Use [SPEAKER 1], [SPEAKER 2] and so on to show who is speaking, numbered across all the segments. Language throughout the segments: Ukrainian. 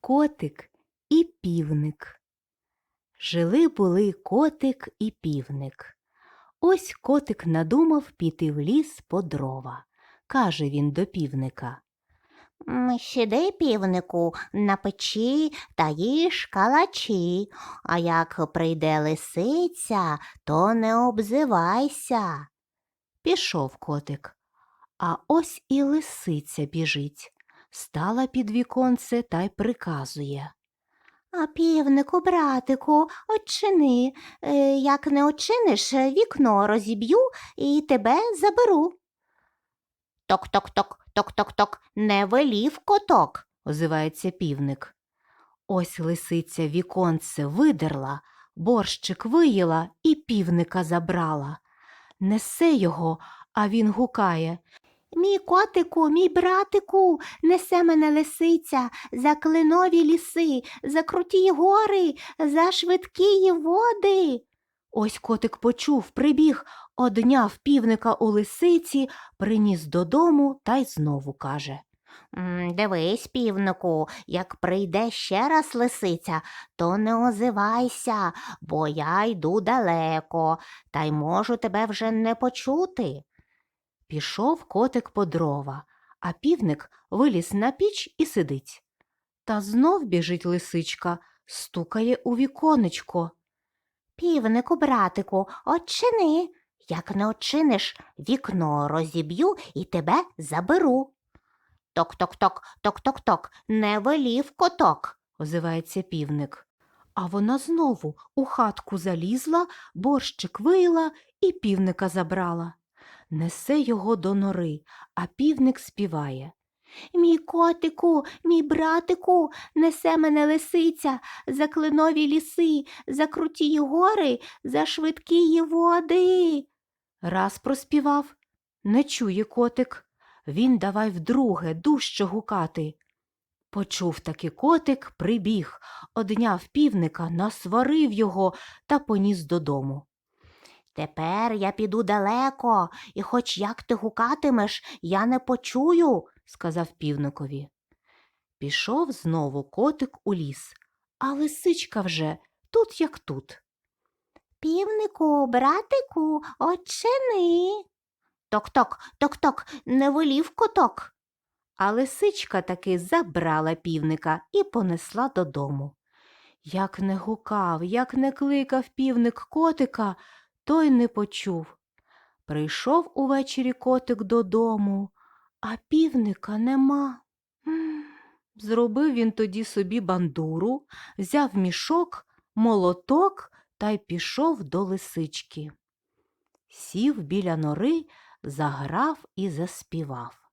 [SPEAKER 1] Котик і півник. Жили були котик і півник. Ось котик надумав піти в ліс по дрова. Каже він до півника.
[SPEAKER 2] Сіди, півнику, на печі та їж калачі, а як прийде лисиця, то не обзивайся.
[SPEAKER 1] Пішов котик. А ось і лисиця біжить. Стала під віконце та й приказує.
[SPEAKER 2] А півнику, братику, очини. Е, Як не очиниш, вікно розіб'ю і тебе заберу. Ток-ток-ток, ток-ток-ток, не велів коток.
[SPEAKER 1] озивається півник. Ось лисиця віконце видерла, борщик виїла і півника забрала. Несе його, а він гукає.
[SPEAKER 2] Мій котику, мій братику, несе мене лисиця за клинові ліси, за круті гори, за швидкі води.
[SPEAKER 1] Ось котик почув, прибіг, одняв півника у лисиці, приніс додому та й знову каже.
[SPEAKER 2] Дивись, півнику, як прийде ще раз лисиця, то не озивайся, бо я йду далеко, та й можу тебе вже не почути.
[SPEAKER 1] Пішов котик по дрова, а півник виліз на піч і сидить. Та знов біжить лисичка, стукає у віконечко.
[SPEAKER 2] Півнику, братику, очини. Як не очиниш, вікно розіб'ю і тебе заберу. Ток-ток-ток, ток-ток-ток, не велів коток.
[SPEAKER 1] озивається півник. А вона знову у хатку залізла, борщик виїла і півника забрала. Несе його до нори, а півник співає.
[SPEAKER 2] Мій котику, мій братику, несе мене лисиця за клинові ліси, за круті гори, за швидкі води.
[SPEAKER 1] Раз проспівав, не чує котик. Він давай вдруге дужче гукати. Почув таки котик, прибіг, одняв півника, насварив його та поніс додому.
[SPEAKER 2] Тепер я піду далеко, і хоч як ти гукатимеш, я не почую.
[SPEAKER 1] сказав півникові. Пішов знову котик у ліс, а лисичка вже тут як тут.
[SPEAKER 2] Півнику, братику, очини. Ток-ток, ток-ток, не волів коток.
[SPEAKER 1] А лисичка таки забрала півника і понесла додому. Як не гукав, як не кликав півник котика, той не почув. Прийшов увечері котик додому, а півника нема. Зробив він тоді собі бандуру, взяв мішок, молоток та й пішов до лисички. Сів біля нори, заграв і заспівав.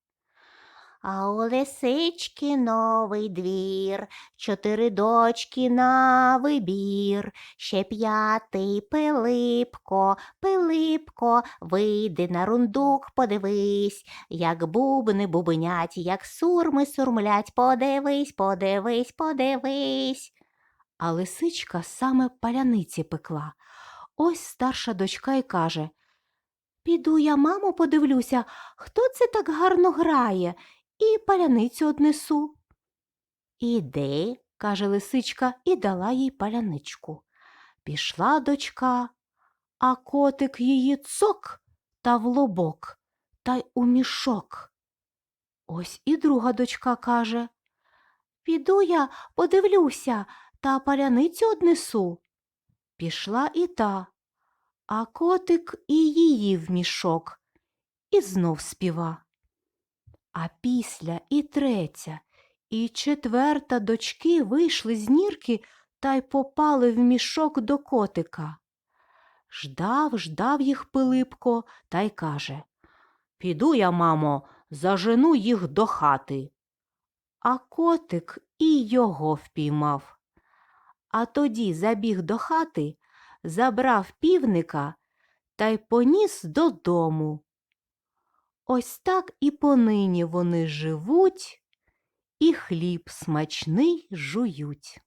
[SPEAKER 2] А у лисички новий двір, чотири дочки на вибір, ще п'ятий Пилипко, Пилипко, вийди на рундук, подивись, як бубни бубнять, як сурми сурмлять, подивись, подивись, подивись.
[SPEAKER 1] А лисичка саме паляниці пекла. Ось старша дочка й каже Піду я, мамо, подивлюся, хто це так гарно грає, і паляницю однесу. Іди, каже лисичка і дала їй паляничку. Пішла дочка, а котик її цок та в лобок, та й у мішок. Ось і друга дочка каже Піду я, подивлюся, та паляницю однесу. Пішла і та, а котик і її в мішок, і знов співа. А після і третя, і четверта дочки вийшли з нірки та й попали в мішок до котика. Ждав, ждав їх Пилипко та й каже Піду я, мамо, зажену їх до хати. А котик і його впіймав. А тоді забіг до хати, забрав півника та й поніс додому. Ось так і понині вони живуть і хліб смачний жують.